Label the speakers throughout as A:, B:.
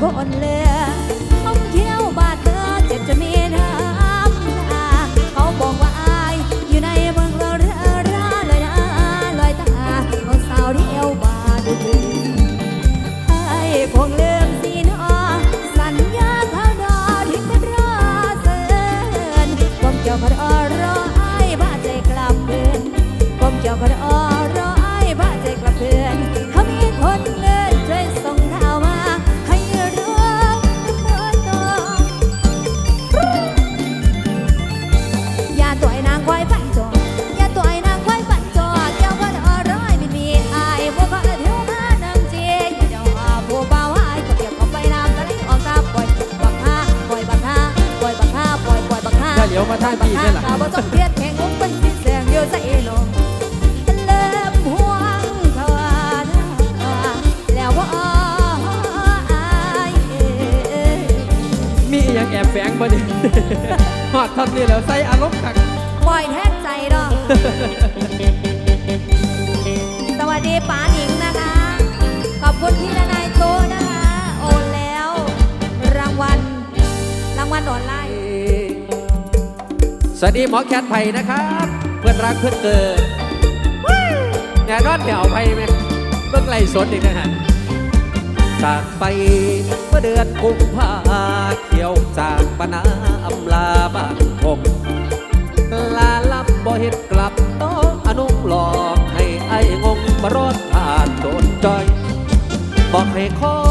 A: บคนเหลือาถ้าเหลียวมาทางพี่นี่แหละข้าบ่ต้องเครียดแข่งมุกเป็นสิแสงเดียวใส่ลงเริ่มห่วง
B: เธ
A: อแล้วว่าอาย
B: มีอหยังแอบแฝงบ่ดิหอดทอนนี่แล้วใส่อารมณ์คัก
A: ปล่อยแทนใจดอกสวัสดีป๋าหนิงนะคะ ขอบคุณพี่นายโตนะคะ โอนแล้ว รางวัล รางวัลออนไลน์
B: สวัสดีหมอแคทไผ่นะครับ เพื่อนรักเพื่อนเกิดแน่นอนเดี๋ยวเอาไผ่ไหมเบิ่งไล่สดอีกนะฮะจากไปเมื่อเดือนกุมภาเที่ยวจากปนาอำลาบ้านผมลาลับบ่เห็นกลับโตอนุหลอกให้ไอ้งงมารอดผ่านโดนจอยบอกให้คอ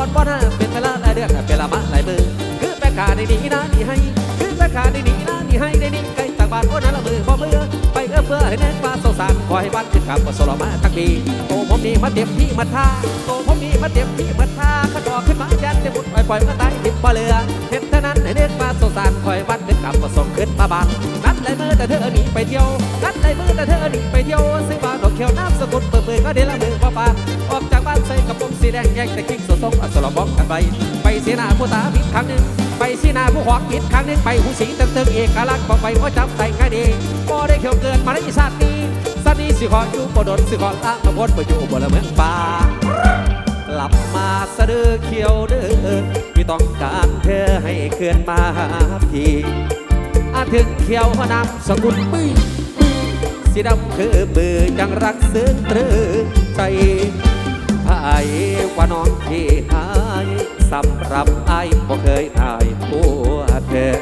B: อ่อนเอาเสียงก่อนบ่นะเป็นเวลาหลายเดือนเป็นละมาหลายมือคือแม่ขาได้ดีนะนี่ให้ คือแม่ขาได้ดีนะนี่ให้ได้นี่ใกล้จากบ้านโอ้นั้นละมือบ่มือไปเอื้อเพื่อให้แน่ฟ้าสงสารขอให้บ้านขึ้นกับบ่สลมาทั้งปีโตผมนี่มาเต็มที่มาท่าโตผมนี่มาเต็มที่มาท่าขันออกขึ้นมายันเต็มบุดปล่อยปล่อยมาตายดิบบ่เหลือเห็นเท่านั้นให้เน้นฟ้าสงสารคอยบ้านขึ้นกับบ่ส่งขึ้นมาบ้านนัดเลยมือแต่เธอหนีไปเที่ยวนัดเลยมือแต่เธอหนีไปเที่ยวซื้อบ้าน ขียวน้ำสกุลเปิดเผยก็เดี๋ยวละมือพ่อปานออกจากบ้านใส่กระโปรงสีแดงแยกแต่กิ้งสดทรงอัศรบอกกันไปไปเสียหน้าผู้ตาผิดครั้งหนึ่งไปเสีหนาผู้ขวางกิดครั้งหนึ่งไปหูสีเติมเติมเอกลักษณ์บอกไปว่าจำใส่ง่ายดีพอได้เขียวเกินมาในชาตินี้สันนี้สิขออยู่บ่ดนสิขอละมาพ้นบ่อยู่บ่ละเมืองป่ากลับมาสะดือเขียวเด้อพี่ต้องการเธอให้เคลื่อนมาหาพี่อาถึงเขียวหัวน้ำสกุลปื้ยปื้ย สีดำคือเบื่อจังรักซึ้งตรึงใจไอ้ว่าน้องที่หายสำหรับไอ้บ่เคยอายผัวเธอ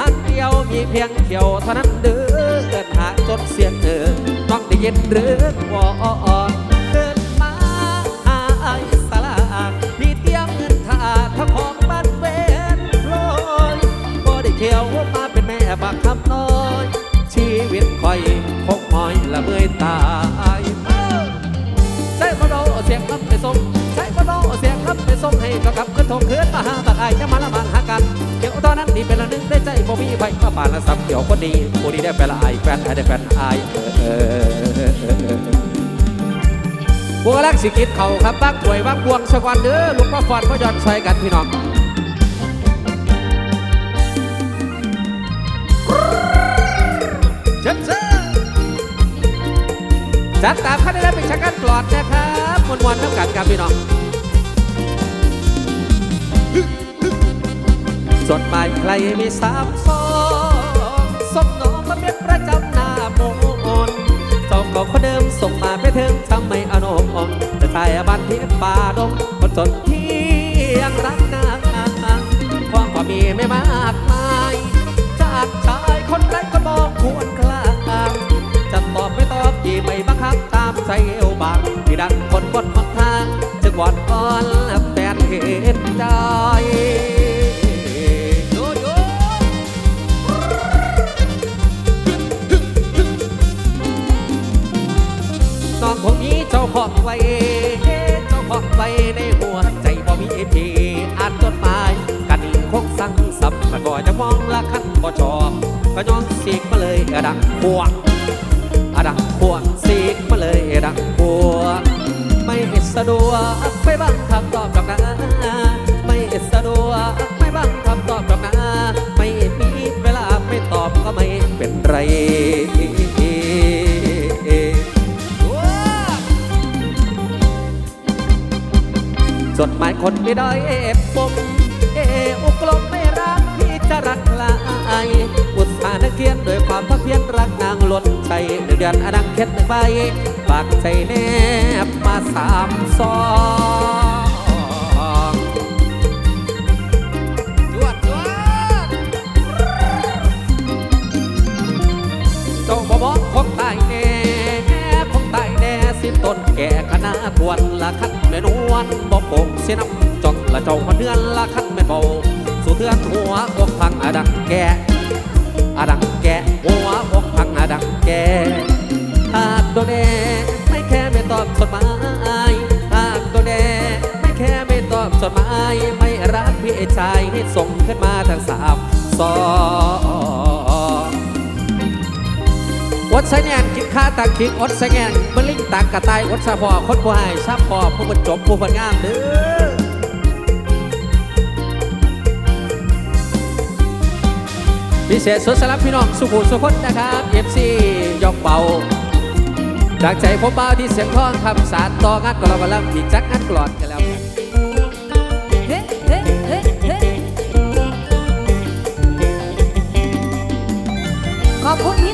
B: อันเดียวมีเพียงเขียวเท่านั้นเด้อหาจดเสียงเออต้องได้ยินหรือว่าเกิด อยละเมื่อยตายใช้บ่โดเสียงรับไปส่งใช้บ่โดเสียงรับไปส่งให้ก็กลับขึ้นทงเคืนมาหาบักอยจะมาละมังหากันเกี่ยวตอนนั้นนี่เป็นละนึงได้ใจบ่มีไฟมาป่านละซ้ำเกี่ยวคนดีผู้ดีได้แฟนละไอแฟนไอได้แฟนอายเออเออบัวลักสิกิดเขาครับบ้างป่วยบ้างบวงสะกวันเด้อลูกพ่อฟอนพ่อยอดใส่กันพี่น้อง จัดตามขั้นได้เป็นชักกันปลอดนะครับมวนมวนน้ำกันครับพี่น้องจดหมายใครมีสามซองส่งน้องมาเป็นประจำหน้าโมนจ้าก็คนเดิมส่งมาไปถึงทำไม่อนมจะตายบ้านที่ป่าดงคนจนที่ยังรักนางความความมีไม่มากมายจาก ใจเอวบางที่ดังคนบนหนทางจึงวอนอ้อนแฟนเห็นใจน้องผมนี้เจ้าของไว้เจ้าของไว้ในหัวใจบ่มีพี่อ่านจดหมายกันคงสั่งสับแล้วก็จะมองละคันบ่ชอบก็ย้อนสีกมาเลยอะดังพวกอะดังพวกสีก เลยดังพวไม่สะดวกไม่บังคำตอบกับนะไม่สะดวกไม่บังคำตอบกับนะไม่มีเวลาไม่ตอบก็ไม่เป็นไรจดหมายคนไม่ได้เอฟปมเออุกลมไม่รักที่จะรักลายอุตส่าห์นักเขียนด้วยความพักเพียรรักนางล้นใจหนึ่งเดือนอนังเข็ดหนึ่งใบ ปากใจแนบมาสามซองจวดจวดเจ้าบ่บอกคงตายแน่คงตายแน่สิต้นแก่คณะควรละคันแม่นวลบ่โป่งเสียน้ำจนละเจ้ามาเดือนละคันแม่เบาสู่เทือนหัวอกพังอดังแก่ ชายให้ส่งขึ้นมาทางสามสองอดใส่แงนกินข้าตักคิกอดใส่แงนมะลิงตักกระต่ายอดสะพอคนผู้ให้ซับพอผู้บรรจบผู้บรรงามเด้อพิเศษสุดสำหรับพี่น้องสุขุสุขนนะครับเอฟซียกเป่าจากใจผมเบาที่เสียงทองคำสารต่องานก็เรากำลังอีกจักงานกลอดกันแล้ว
A: อบคุณพี่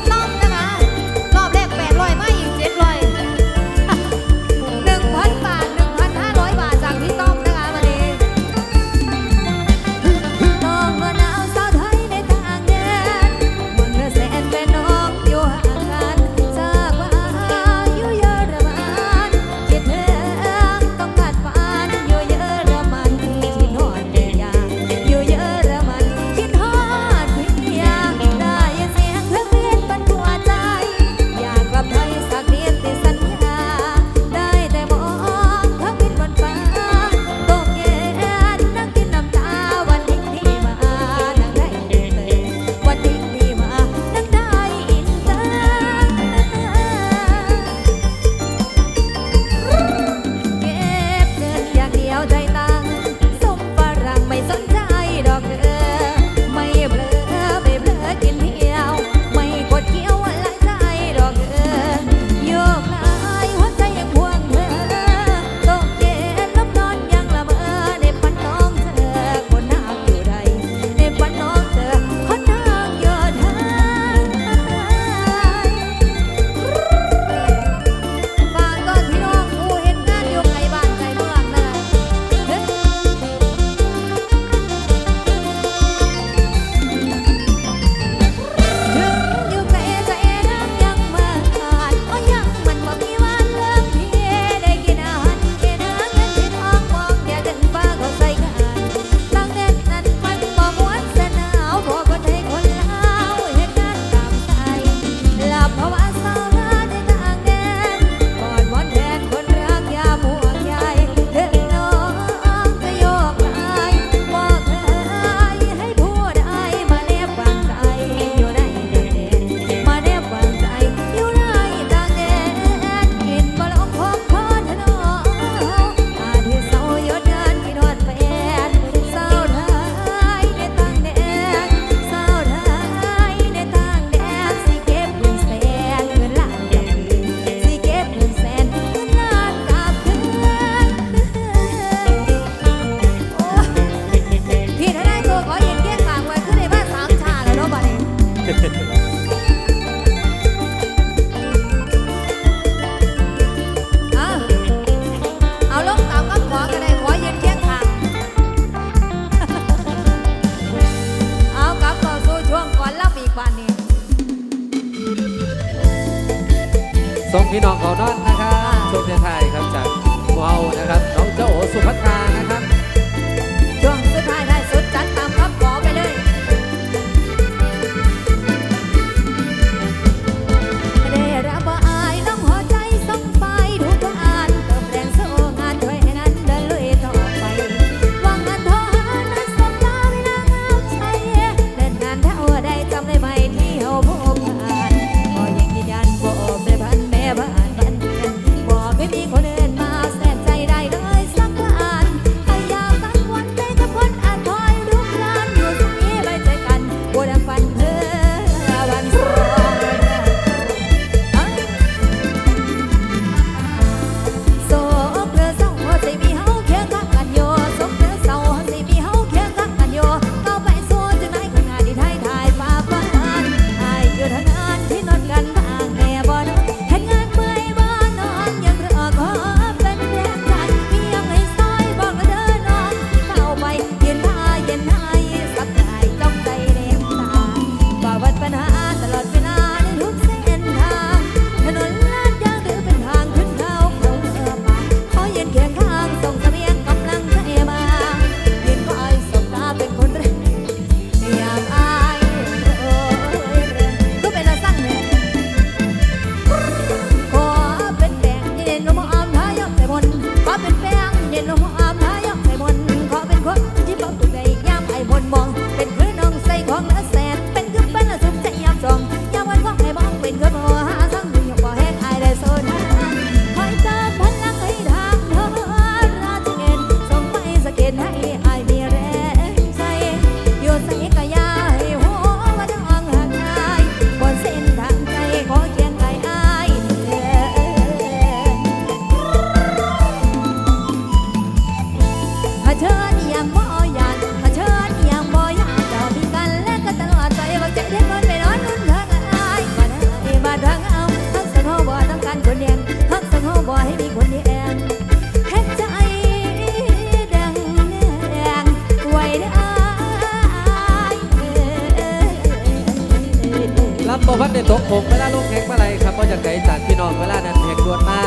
A: ต้อมน บ่พันในตกผมเวลาลูกแข่งมื่อไรครับก็จากไกลจาก
B: พี่น้องเวลานั้นแข่งดวนมา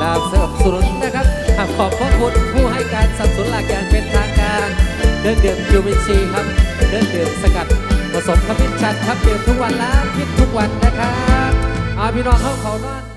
B: ลาเสริมสนุนนะครับขอบพระคุณผู้ให้การสนับสนุนหลักอย่างเป็นทางการเดินเดิมคิวบิซีครับ เดินเดิมสกัดผสมขมิ้นชันครับเดิมทุกวันล้างพิษทุกวันนะครับอาพี่น้องเข้าเขานอน